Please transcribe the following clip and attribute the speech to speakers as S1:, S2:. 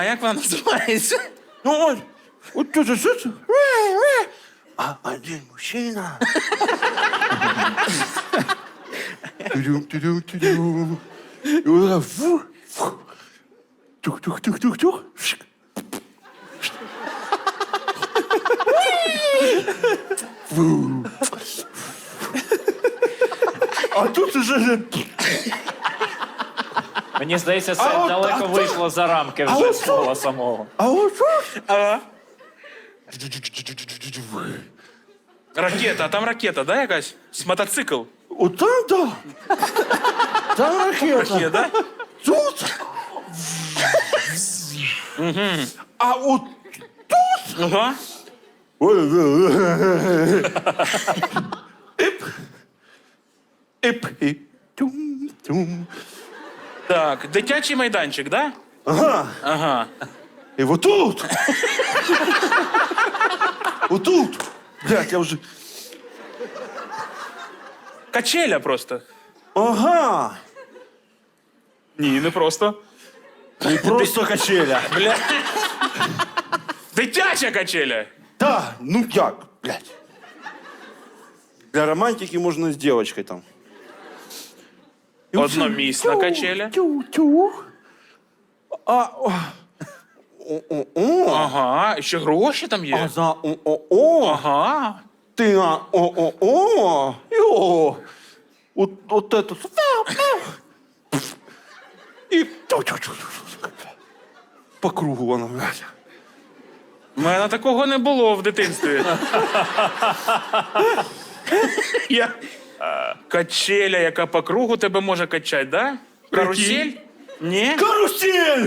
S1: А як вона називається?
S2: Ну, от, от тут, тут, тут. А один мужчина. Тудум, тудум, тудум. І вона фу, фу. Тух-тух-тух-тух-тух. Шик. Фу. А тут уже
S3: Мені здається, це
S2: А от-
S3: далеко
S2: а то-
S3: вийшло за рамки
S2: а
S3: вже
S2: от
S3: слова самого.
S2: А от що?
S1: Ага. Ракета, а там ракета, да, якась? З мотоцикл.
S2: От там, да. Там ракета.
S1: Є, да?
S2: Тут. А от
S1: Ага.
S2: Ип. Ип. І тум, тум.
S1: Так, дитячий майданчик, да?
S2: Ага.
S1: Ага.
S2: І вот тут. Отут. Блядь, я вже.
S1: Качеля просто.
S2: Ага.
S1: Ні, не просто.
S2: Не просто качеля.
S1: Бля. Дитяча качеля.
S2: Да, ну як, блядь. Для романтики можна з дівчинкою там.
S1: Одномісна качеля.
S2: Тю, тю. А, о. О, о, о.
S1: Ага, і ще гроші там
S2: А
S1: є.
S2: за о, о, о.
S1: Ага.
S2: Ти на о, о, о. Йо. От, от это. І по кругу вона, блядь.
S1: У мене такого не було в дитинстві. Я... Качеля, яка по кругу тебе може качати, да? Карусель? Ні?
S2: Карусель!